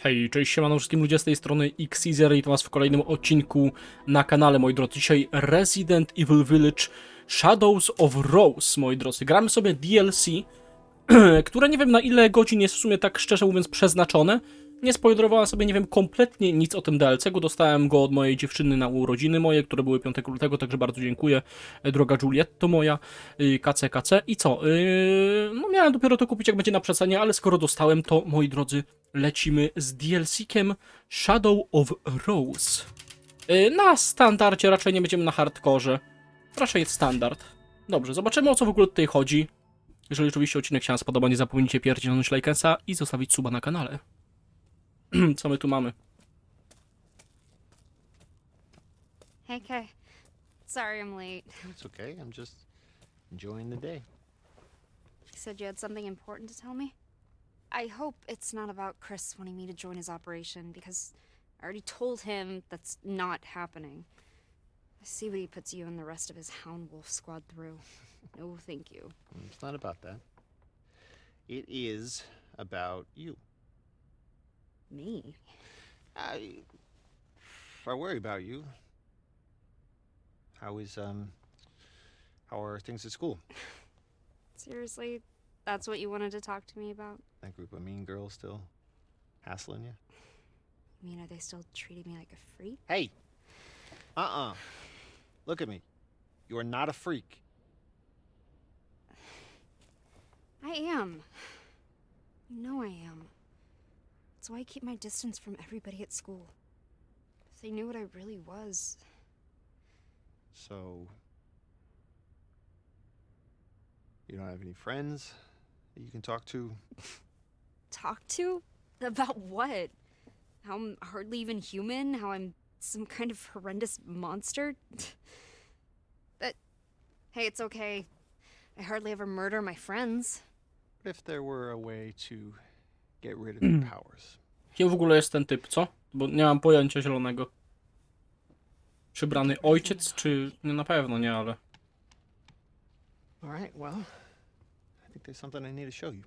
Hej, cześć, siemano wszystkim ludzie z tej strony Xezer i to was w kolejnym odcinku na kanale, moi drodzy. Dzisiaj Resident Evil Village Shadows of Rose, moi drodzy. Gramy sobie DLC, które nie wiem na ile godzin jest w sumie tak szczerze mówiąc przeznaczone. Nie spoilerowałem sobie, nie wiem kompletnie nic o tym DLC, go dostałem go od mojej dziewczyny na urodziny moje, które były 5 lutego, także bardzo dziękuję, e, droga Julietto moja, y, KC, KC. I co? Yy, no miałem dopiero to kupić jak będzie na przecenie, ale skoro dostałem to, moi drodzy, lecimy z DLC-kiem Shadow of Rose. Yy, na standardzie, raczej nie będziemy na hardkorze. Raczej standard. Dobrze, zobaczymy o co w ogóle tutaj chodzi. Jeżeli oczywiście odcinek się spodoba, nie zapomnijcie pierdzielnąć lajkensa i zostawić suba na kanale. co my tu mamy? Hey, Kay. Sorry I'm late. It's okay. I'm just enjoying the day. You said you had something important to tell me? I hope it's not about Chris wanting me to join his operation, because I already told him that's not happening. I see what he puts you and the rest of his Hound Wolf squad through. No, thank you. It's not about that. It is about you. Me? I I worry about you. How is um how are things at school? Seriously? That's what you wanted to talk to me about? That group of mean girls still hassling you? I mean, are they still treating me like a freak? Hey. Uh-uh. Look at me. You are not a freak. I am. You know I am. That's why I keep my distance from everybody at school. If they knew what I really was, So you don't have any friends that you can talk to? talk to? About what? How I'm hardly even human? How I'm some kind of horrendous monster? but hey, it's okay. I hardly ever murder my friends. What if there were a way to get rid of your mm. powers? Kim w ogóle jest ten typ, co? Bo nie mam pojęcia zielonego. Przybrany ojciec, czy... No na pewno nie, ale... All right, well, I think there's something I need to show you.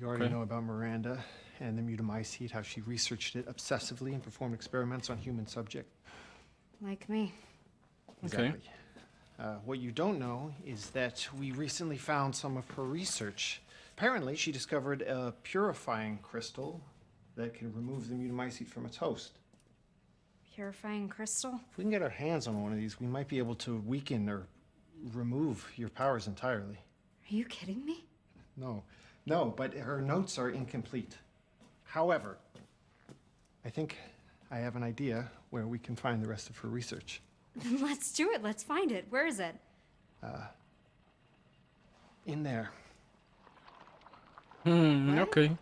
You already Okay. know about Miranda and the mutamycete, how she researched it obsessively and performed experiments on human subject. Like me. Okay. Uh, what you don't know is that we recently found some of her research. Apparently, she discovered a purifying crystal that can remove the mutamycete from its host. Purifying crystal? If we can get our hands on one of these, we might be able to weaken or remove your powers entirely. Are you kidding me? No, no, but her notes are incomplete. However, I think I have an idea where we can find the rest of her research. Then let's do it. Let's find it. Where is it? Uh, in there, Hmm, What? okej.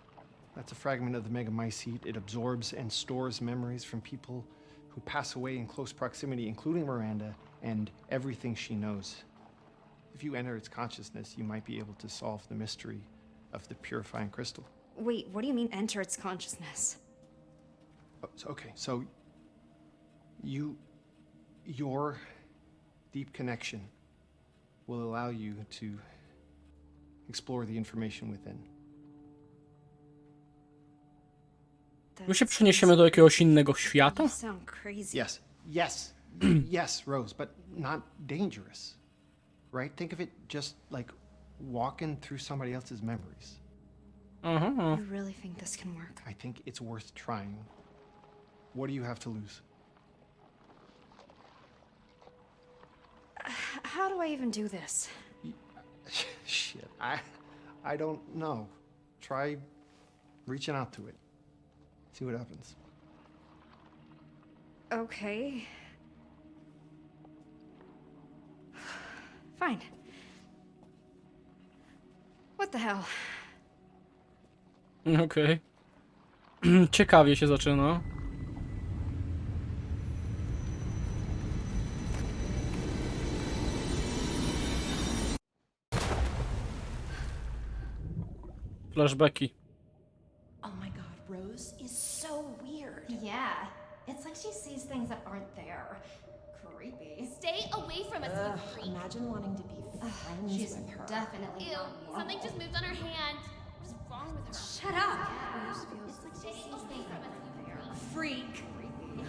that's a fragment of the megamycete. It absorbs and stores memories from people who pass away in close proximity, including Miranda, and everything she knows. If you enter its consciousness, you might be able to solve the mystery of the purifying crystal. Wait, what do you mean enter its consciousness? Oh, so- Okay, so you, your deep connection will allow you to explore the information within. My się przeniesiemy do jakiegoś innego świata? You sound crazy. Yes, yes, yes, Rose, but not dangerous, right? Think of it just like walking through somebody else's memories. Aha. You really think this can work? I think it's worth trying. What do you have to lose? How do I even do this? Shit, I, I don't know. Try reaching out to it. See what happens. Okay. Fine. What the hell? Okej. Ciekawie się zaczyna. Flashbacki. Oh my god, Rose is so weird. Yeah, it's like she sees things that aren't there. Creepy. Stay away from us, Ugh, you freak. imagine wanting to be friends She's with her. definitely Ew, not normal. something just moved on her hand. What's wrong with her? Shut up! It's like she sees things that aren't there. Freak. Ew.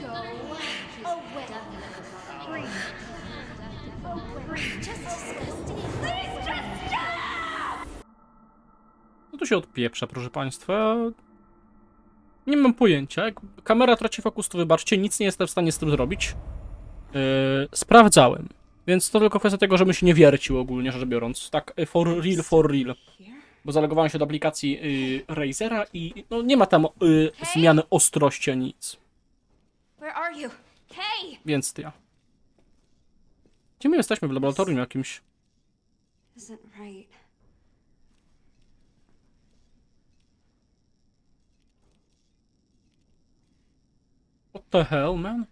Go away. Freak. Freak. Just disgusting. Please just stop! No to się odpieprza, proszę państwa. Nie mam pojęcia. Jak kamera traci fokus, to wybaczcie, nic nie jestem w stanie z tym zrobić. Yy, sprawdzałem. Więc to tylko kwestia tego, żebym się nie wiercił ogólnie rzecz biorąc. Tak, y, for real, for real. Bo zalogowałem się do aplikacji y, Razera i no, nie ma tam y, zmiany ostrości ani nic. Więc ty ja. Gdzie my jesteśmy? W laboratorium jakimś. Isn't right. What the hell, man?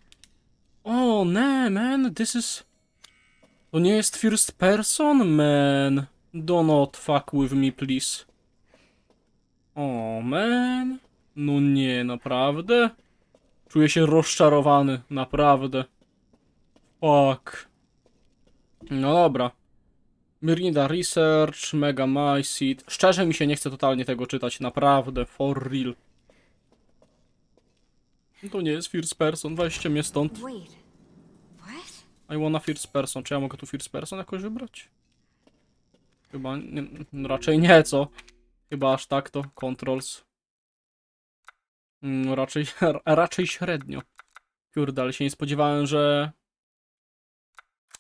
O, nie, man, this is... To nie jest first person, man. Do not fuck with me, please. O, man. No nie, naprawdę? Czuję się rozczarowany, naprawdę. Fuck. No dobra. Myrinda Research, Mega My Seed. Szczerze mi się nie chce totalnie tego czytać, naprawdę, for real. To nie jest first person, weźcie mnie stąd. Wait. What? I wanna first person. Czy ja mogę tu first person jakoś wybrać? Chyba nie, no raczej nie, co? Chyba aż tak to. Controls. Mm, raczej, raczej średnio. Kurde, ale się nie spodziewałem, że...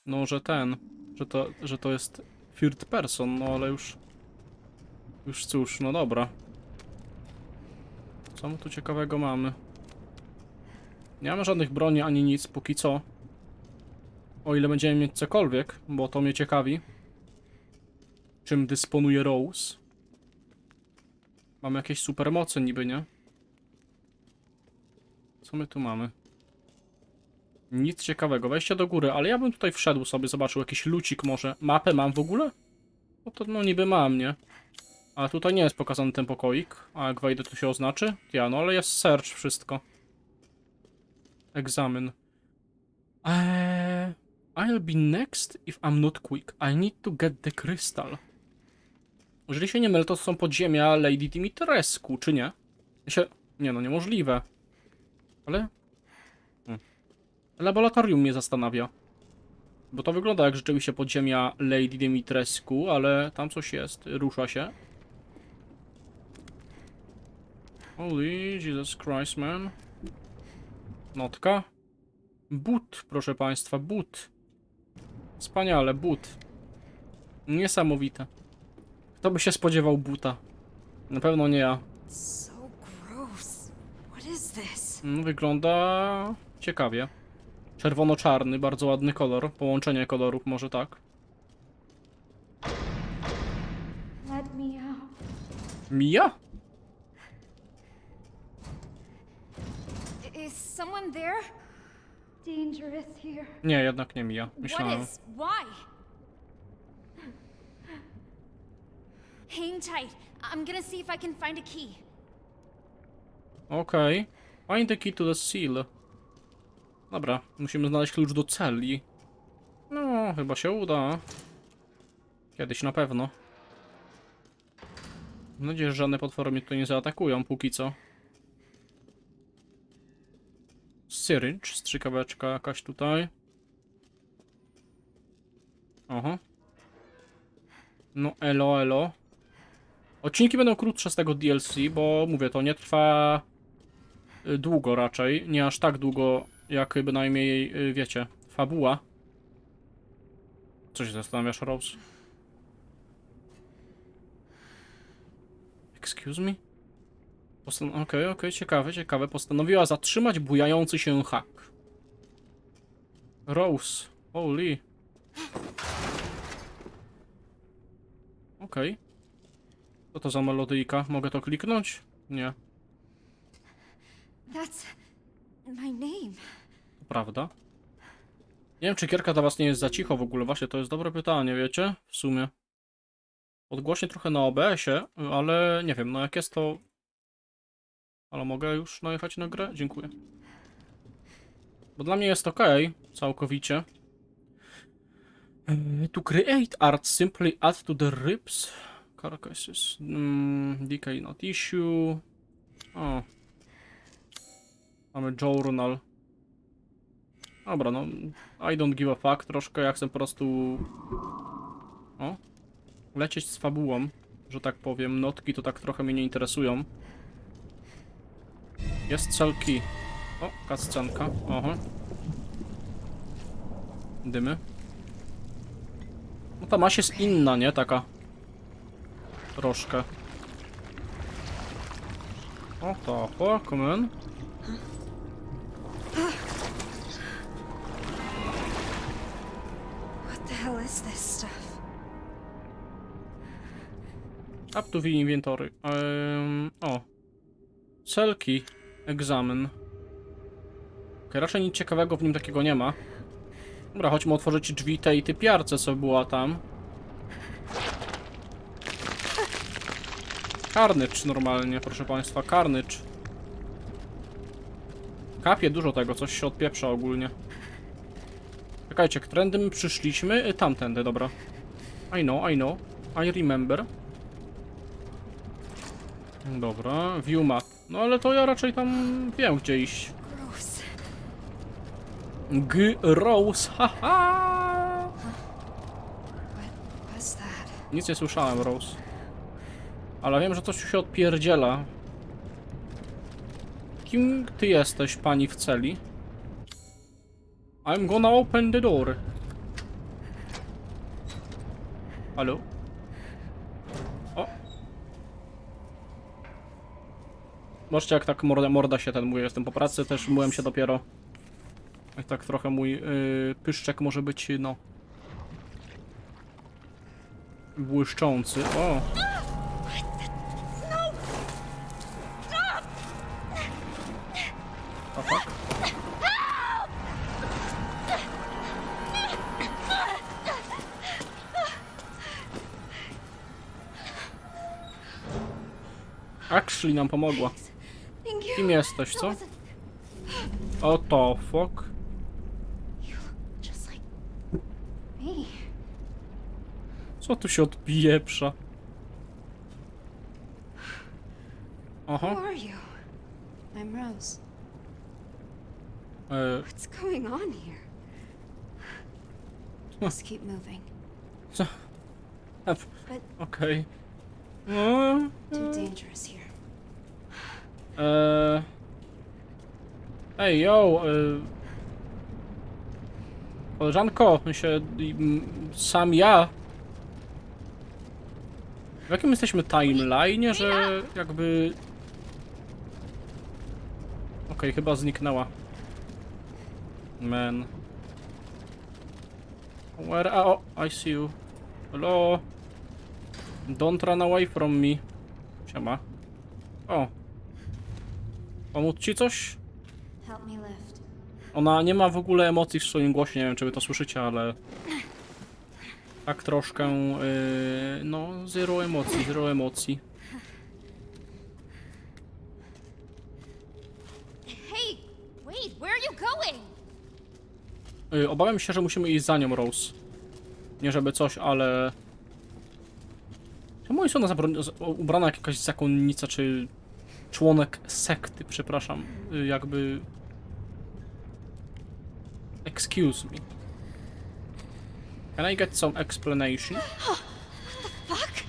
No, że ten... Że to, że to jest third person, no ale już... Już cóż, no dobra. Co my tu ciekawego mamy? Nie mamy żadnych broni ani nic póki co. O ile będziemy mieć cokolwiek, bo to mnie ciekawi. Czym dysponuje Rose. Mamy jakieś supermoce niby, nie? Co my tu mamy? Nic ciekawego. Wejście do góry, ale ja bym tutaj wszedł sobie, zobaczył jakiś lucik może. Mapę mam w ogóle? No to no niby mam, nie? Ale tutaj nie jest pokazany ten pokoik. A jak wejdę, to się oznaczy? Ja, no ale jest search wszystko. Examine. Eee, I'll be next if I'm not quick. I need to get the crystal. Jeżeli się nie mylę, to są podziemia Lady Dimitrescu, czy nie? Się... Nie no, niemożliwe. Ale... Hmm. Laboratorium mnie zastanawia. Bo to wygląda jak rzeczywiście podziemia Lady Dimitrescu, ale tam coś jest. Rusza się. Holy Jesus Christ, man. Notka. But, proszę państwa, but. Wspaniale, but. Niesamowite. Kto by się spodziewał buta? Na pewno nie ja. No, wygląda ciekawie. Czerwono-czarny, bardzo ładny kolor. Połączenie kolorów, może tak. Let Is someone there? Dangerous here. Nie, jednak nie Mija. What Myślałem. is? Why? Hang tight. I'm gonna see if I can find a key. Okej. Find the key to the seal. Dobra, musimy znaleźć klucz do celi. No, chyba się uda. Kiedyś na pewno. Mam nadzieję, że żadne potwory mnie tutaj nie zaatakują, póki co. Syringe, strzykaweczka jakaś tutaj. Oho. No, elo, elo. Odcinki będą krótsze z tego DLC, bo mówię, to nie trwa y, długo raczej. Nie aż tak długo, jak bynajmniej, y, wiecie, fabuła. Co się zastanawiasz, Rose? Excuse me? Postan okej, okej, okay, ciekawe, ciekawe. Postanowiła zatrzymać bujający się hak. Rose, holy. Okej. Co to za melodyjka? Mogę to kliknąć? Nie, That's my name. to prawda. Nie wiem, czy gierka dla was nie jest za cicho w ogóle. Właśnie, to jest dobre pytanie, wiecie? W sumie. Odgłośnie trochę na OBS-ie, ale nie wiem, no jak jest to... Ale mogę już najechać na grę? Dziękuję. Bo dla mnie jest ok, całkowicie. Eee, To create art, simply add to the ribs carcasses. Mm, decay not issue. O. Mamy journal. Dobra, no. I don't give a fuck. Troszkę jak chcę po prostu... O. Lecieć z fabułą, że tak powiem. Notki to tak trochę mnie nie interesują. Key. O, kascenka. Oho. Dymy. No ta maść jest inna, nie? Taka. Troszkę. O to, o, come stuff? Up to the inventory. Um, o. Celki. Egzamin. Okay, raczej nic ciekawego w nim takiego nie ma. Dobra, chodźmy otworzyć drzwi tej typiarce, co była tam. Karnycz normalnie, proszę państwa, karnycz. Kapie dużo tego, coś się odpieprza ogólnie. Czekajcie, którędy my przyszliśmy? Y, Tamtędy, dobra. I know, I know. I remember. Dobra, view map. No ale to ja raczej tam wiem gdzie iść. G Rose, haha! Nic nie słyszałem, Rose. Ale wiem, że coś tu się odpierdziela. Kim ty jesteś, pani w celi? I'm gonna open the door. Halo? Zobaczcie jak tak morda, morda się ten mój, jestem po pracy, też myłem się dopiero. Jak tak trochę mój yy, pyszczek może być, no... Błyszczący, o! Fuck? Actually nam pomogła. Kim jesteś, co? That wasn't- O to fuck. Co tu się odpieprza? Aha. I'm Rose. E, What's going on here? Just keep moving. F. But Okej. No, too dangerous here. E... Ej, yo, e... Koleżanko, my się... Sam ja... W jakim jesteśmy timeline, że jakby... Okej, chyba zniknęła. Man. Where... A, o, I see you. Hello. Don't run away from me. Siema. O. Pomóc ci coś? Ona nie ma w ogóle emocji w swoim głosie, nie wiem czy wy to słyszycie, ale... Tak troszkę, yy, no, zero emocji, zero emocji. Hey, wait, where are you going? Yy, obawiam się, że musimy iść za nią, Rose. Nie żeby coś, ale... Czemu jest ona ubrana jak jakaś zakonnica, czy... Członek sekty, przepraszam, yy, jakby... Excuse me. Can I get some explanation? Fuck!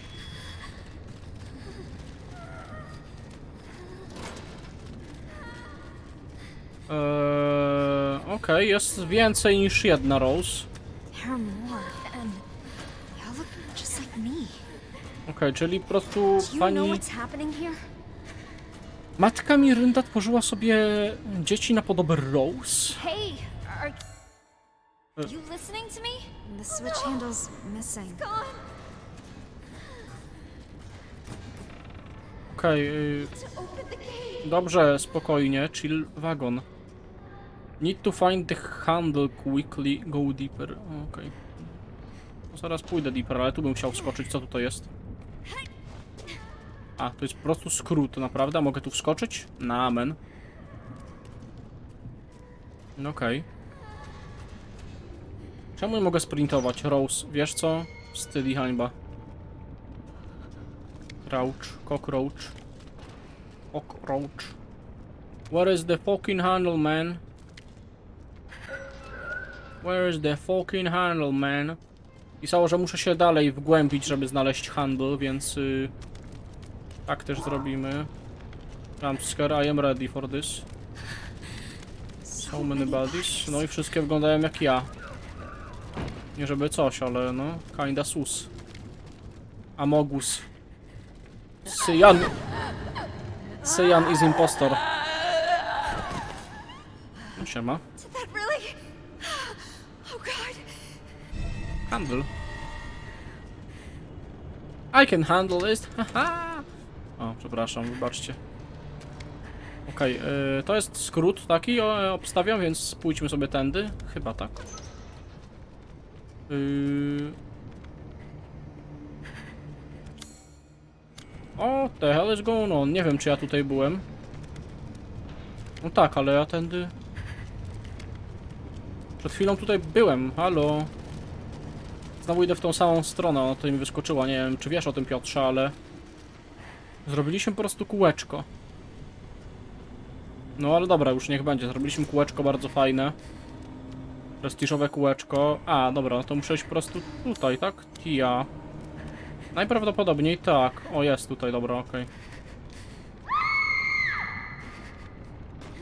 Eee, Okej, jest więcej niż jedna Rose. Okej, czyli po prostu pani... Matka Miranda tworzyła sobie dzieci na podobę Rose. Hey, are Uh. you listening to me? The switch handle's missing. Gone. Okej, y, gate. dobrze, spokojnie, chill wagon. Need to find the handle quickly, go deeper. Okej. No Zaraz pójdę deeper, ale tu bym chciał wskoczyć, co tutaj jest? A, to jest po prostu skrót, naprawdę? Mogę tu wskoczyć? Na amen. Okej. Czemu nie mogę sprintować? Rose, wiesz co? Wstyd i hańba. Crouch, cockroach. Cockroach. Where is the fucking handle, man? Where is the fucking handle, man? Pisało, że muszę się dalej wgłębić, żeby znaleźć handle, więc y, tak też zrobimy. Jumpscare, I am ready for this. So many bodies. No i wszystkie wyglądają jak ja. Nie żeby coś, ale no, kinda sus. Amogus. Syjan. Syjan is impostor. No siema. Oh. Handle. I can handle this. Haha. O, przepraszam, wybaczcie. Okej, y, to jest skrót taki, o, obstawiam, więc pójdźmy sobie tędy. Chyba tak. Y... O, the hell is going on? Nie wiem, czy ja tutaj byłem. No tak, ale ja tędy... Przed chwilą tutaj byłem, halo. Znowu idę w tą samą stronę, ona tutaj mi wyskoczyła, nie wiem czy wiesz o tym Piotrze, ale... Zrobiliśmy po prostu kółeczko. No ale dobra, już niech będzie, zrobiliśmy kółeczko bardzo fajne. Prestiżowe kółeczko. A, dobra, no to muszę iść po prostu tutaj, tak? Tia. Najprawdopodobniej tak. O, jest tutaj, dobra, okej.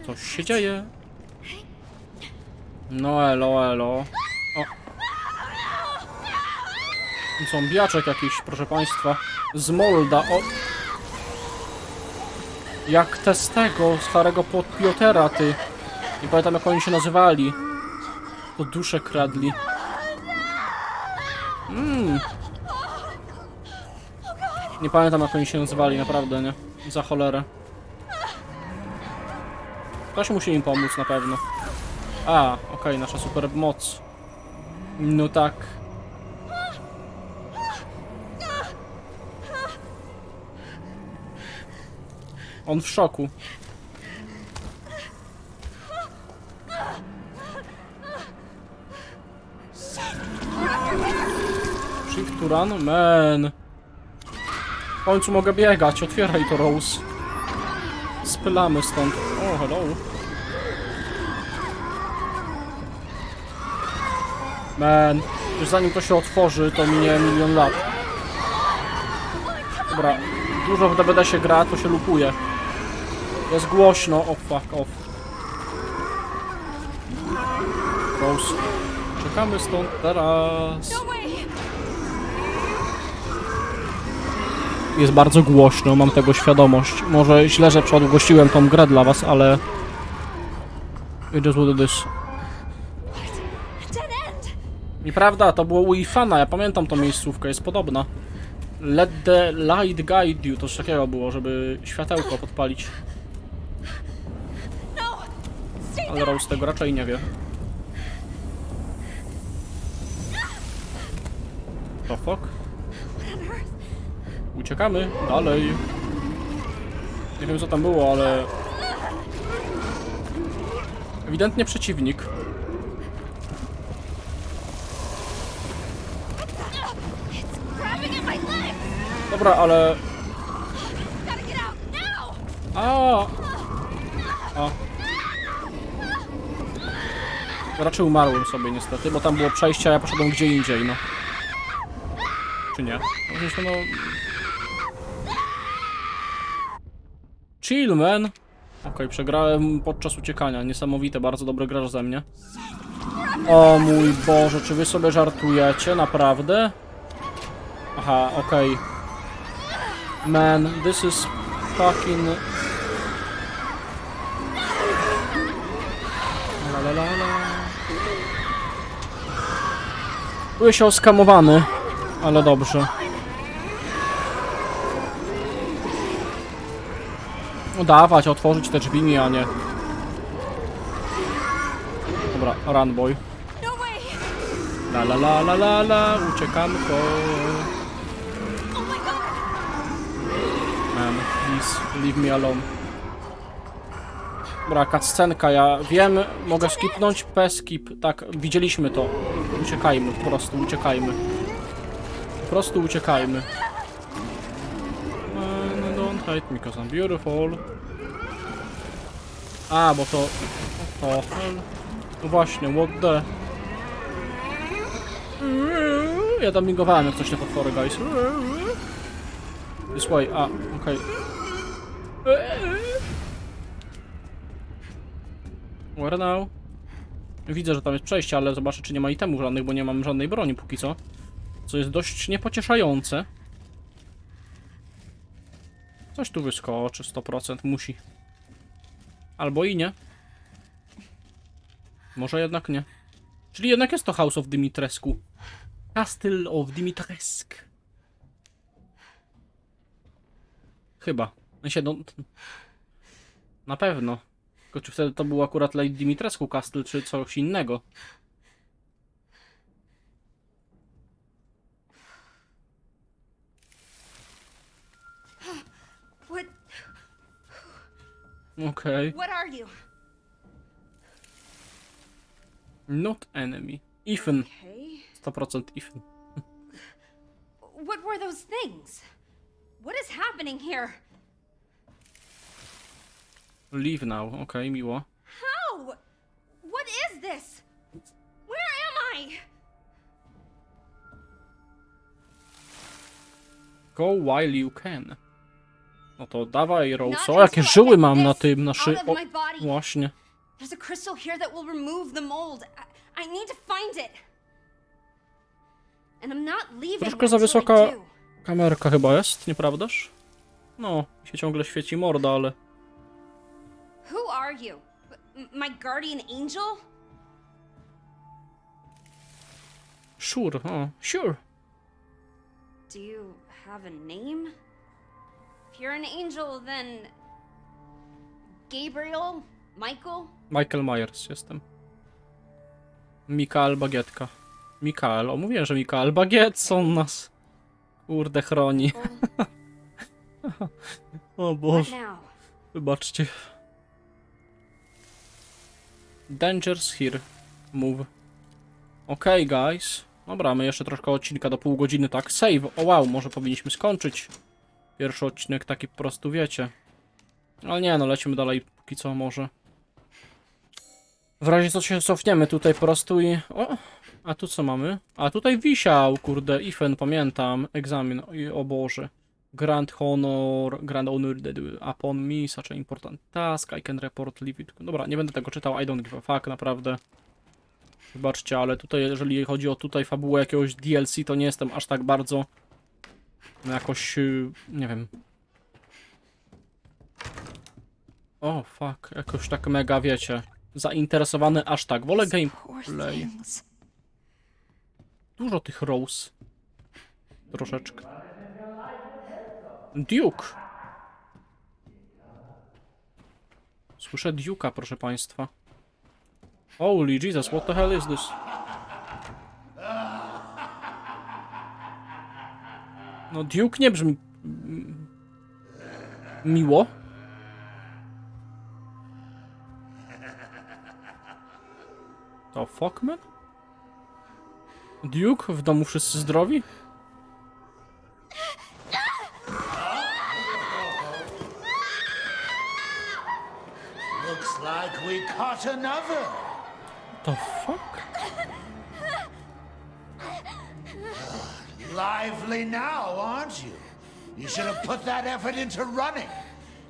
Coś się dzieje. No elo, elo. O. Zombiaczek jakiś, proszę państwa. Z Molda, o. Jak te z tego, z Harry'ego ty. Nie pamiętam jak oni się nazywali. To dusze kradli. Mmm. Nie pamiętam jak oni się nazywali, naprawdę, nie? Za cholerę. Ktoś musi im pomóc na pewno. A, okej, nasza super moc. No tak. On w szoku. Shift to run? Man. W końcu mogę biegać, otwieraj to Rose. Spylamy stąd. O, hello. Man, już zanim to się otworzy, to minie milion lat. Dobra, dużo w DBD się gra, to się lupuje. Jest głośno, o fuck off. Rose. Czekamy stąd teraz. Jest bardzo głośno, mam tego świadomość. Może źle, że przedługościłem tą grę dla was, ale... It is what it is. Nieprawda, to było u Ifana, ja pamiętam tą miejscówkę, jest podobna. Let the light guide you, to coś takiego było, żeby światełko podpalić. No. Stay Ale Rose tego raczej nie wie. To fuck? Uciekamy dalej. Nie wiem co tam było, ale... Ewidentnie przeciwnik. Dobra, ale... A. A. Raczej umarłem sobie niestety, bo tam było przejście, a ja poszedłem gdzie indziej, no. Czy nie? No, więc no... Chill, man! Okej, przegrałem podczas uciekania. Niesamowite, bardzo dobry gracz ze mnie. O mój Boże, czy wy sobie żartujecie? Naprawdę? Aha, okej. Man, this is fucking... La la la la. Czuję się oskamowany, ale dobrze. No dawać, otworzyć te drzwi a nie. Dobra, run boy. La la la la la la, uciekamy. Man, please, leave me alone. Dobra, cutscenka, ja wiem, mogę skipnąć, P skip, tak, widzieliśmy to. Uciekajmy, po prostu uciekajmy. Po prostu uciekajmy. hate me because I'm beautiful. A, bo to... To. No właśnie, what the... Ja tam migowałem jak coś na potwory, guys. This way, a, okej. Where now? Widzę, że tam jest przejście, ale zobaczę, czy nie ma itemów żadnych, bo nie mam żadnej broni póki co. Co jest dość niepocieszające. Coś tu wyskoczy, 100% musi. Albo i nie. Może jednak nie. Czyli jednak jest to House of Dimitrescu. Castle of Dimitrescu. Chyba. No, na pewno. Tylko czy wtedy to był akurat Lady Dimitrescu Castle, czy coś innego? Okej. What are you? Not enemy. Ethan. Okay. 100% Ethan. What were those things? What is happening here? Leave now. Okej, miło. How? What is this? Where am I? Go while you can. No to dawaj, Rose. O, jakie żyły mam na tym, na szy... O, właśnie. There's a crystal here that will remove the mold. I, I need to find it. And I'm not leaving Troszkę za wysoka kamerka chyba jest, nieprawdaż? No, mi się ciągle świeci morda, ale... Who are you? M- my guardian angel? Sure, o, sure. Do you have a name? If you're an angel, then. Gabriel? Michael? Michael Myers jestem. Mikael Bagietka. Mikael, o mówiłem, że Mikael Bagietson nas kurde chroni. o What Boże, now? wybaczcie. Dangers here. Move. Okej, guys. Dobra, my jeszcze troszkę odcinka do pół godziny, tak? Save. O wow, może powinniśmy skończyć. Pierwszy odcinek taki po prostu wiecie. Ale nie, no lecimy dalej póki co może. W razie co się cofniemy tutaj po prostu i... O! A tu co mamy? A tutaj wisiał, kurde, Ifen, pamiętam. Egzamin, o Boże. Grand Honor, Grand Honor that upon me, such an important task, I can report, leave it. Dobra, nie będę tego czytał, I don't give a fuck, naprawdę. Wybaczcie, ale tutaj, jeżeli chodzi o tutaj fabułę jakiegoś DLC, to nie jestem aż tak bardzo... No jakoś, y, nie wiem... O, fuck, jakoś tak mega, wiecie, zainteresowany aż tak. Wolę gameplay. Dużo tych Rose. Troszeczkę. Duke! Słyszę Duke'a, proszę państwa. Holy Jesus, what the hell is this? No Duke nie brzmi... mm, miło. To fuck, man? Duke? W domu wszyscy zdrowi? We caught another. The fuck? Lively now, aren't you? You should have put that effort into running.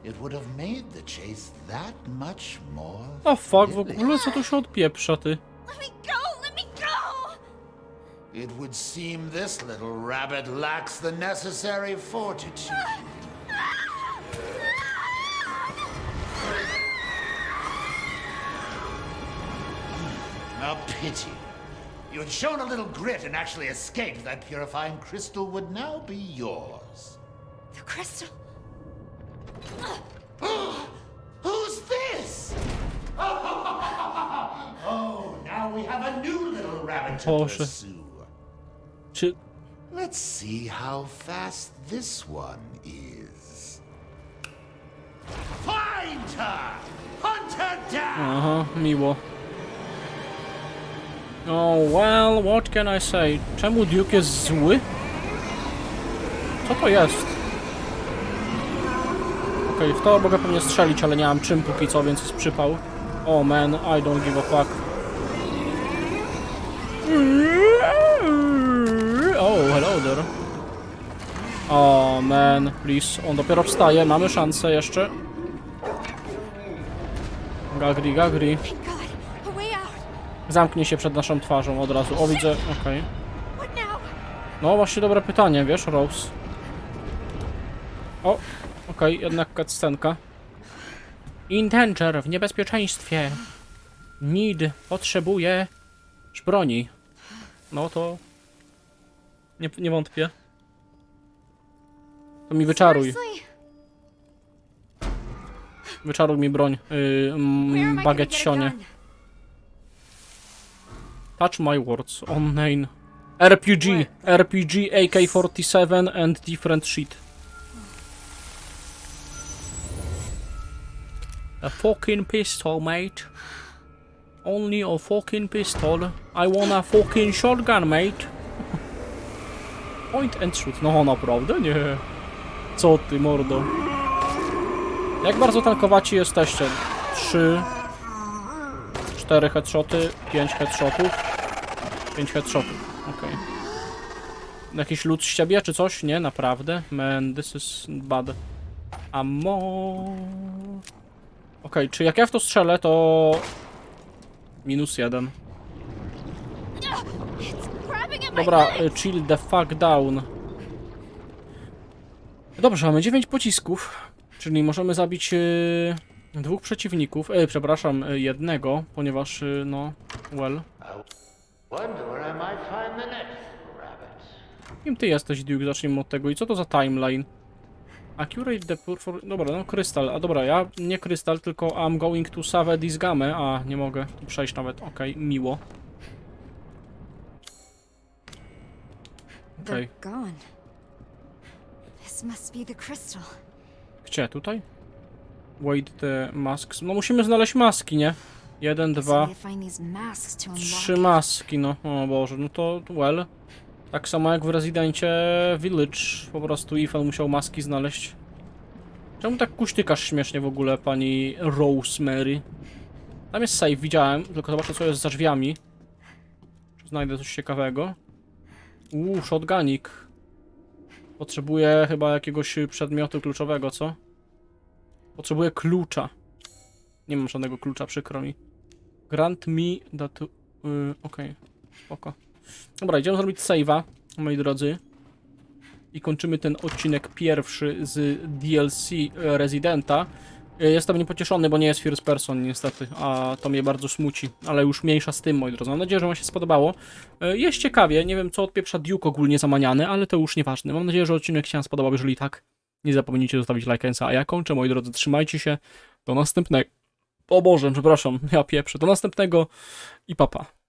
It would have made the chase that much more. The fuck, w thrilling. ogóle co tu się odpieprza, ty? Let me go! Let me go! It would seem this little rabbit lacks the necessary fortitude. A pity. You had shown a little grit and actually escaped. That purifying crystal would now be yours. The crystal. Who's this? Oh, now we have a new little rabbit to Boże. pursue. Czy... Let's see how fast this one is. Find her! Hunt her down! Uh-huh, me miło. Oh, well, what can I say? Czemu Duke jest zły? Co to jest? Okej, w to mogę pewnie strzelić, ale nie mam czym póki co, więc jest przypał. Oh man, I don't give a fuck. Oh, hello there. Oh man, please. On dopiero wstaje, mamy szansę jeszcze. Gagri, gagri. Zamknie się przed naszą twarzą od razu. O, widzę, okej. Now? No właśnie dobre pytanie, wiesz, Rose. O, okej, jednak cutscenka. In danger, w niebezpieczeństwie. Need, potrzebuje broni. No to... Nie, nie wątpię. To mi wyczaruj. Wyczaruj mi broń. Yy, mm, baget sionie. Touch my words on name. RPG, RPG, AK-47 and different shit. A fucking pistol, mate. Only a fucking pistol. I want a fucking shotgun, mate. Point and shoot. No naprawdę? Nie. Co ty, mordo? Jak bardzo tankowaci jesteście? Trzy, cztery headshoty, pięć headshotów. 5 headshotów, okej. Jakiś lód z ciebie czy coś? Nie, naprawdę? Man, this is bad. Ammo. Okej, czy jak ja w to strzelę, to... Minus jeden. Dobra, y, chill the fuck down. Dobrze, mamy 9 pocisków, czyli możemy zabić y, dwóch przeciwników, y, przepraszam, y, jednego, ponieważ, y, no, well. Kim ty jesteś, Duke? Zacznijmy od tego. I co to za timeline? Accurate the perfor... Dobra, no krystal. A dobra, ja nie krystal, tylko I'm going to save this game. A, nie mogę tu przejść nawet. Okej, miło. Okej. They're gone. This must be the crystal. Gdzie? Tutaj? Wait the masks. No musimy znaleźć maski, nie? Jeden, dwa, trzy maski, no. O Boże, no to well. Tak samo jak w Rezydencie Village. Po prostu Ethan musiał maski znaleźć. Czemu tak kuśtykasz śmiesznie w ogóle, pani Rosemary? Tam jest save, widziałem, tylko zobaczę co jest za drzwiami. Czy znajdę coś ciekawego? Uuu, shotgunik. Potrzebuję chyba jakiegoś przedmiotu kluczowego, co? Potrzebuję klucza. Nie mam żadnego klucza, przykro mi. Grant me that... Yy, Okej, spoko. Dobra, idziemy zrobić save'a, moi drodzy. I kończymy ten odcinek pierwszy z DLC Residenta. Y, Jestem niepocieszony, bo nie jest first person niestety, a to mnie bardzo smuci, ale już mniejsza z tym, moi drodzy. Mam nadzieję, że wam się spodobało. Y, Jest ciekawie, nie wiem co odpieprza Duke ogólnie zamaniany, ale to już nieważne. Mam nadzieję, że odcinek się spodobał, jeżeli tak, nie zapomnijcie zostawić lajka, a ja kończę, moi drodzy, trzymajcie się, do następnego. O Boże, przepraszam, ja pieprzę, do następnego i papa.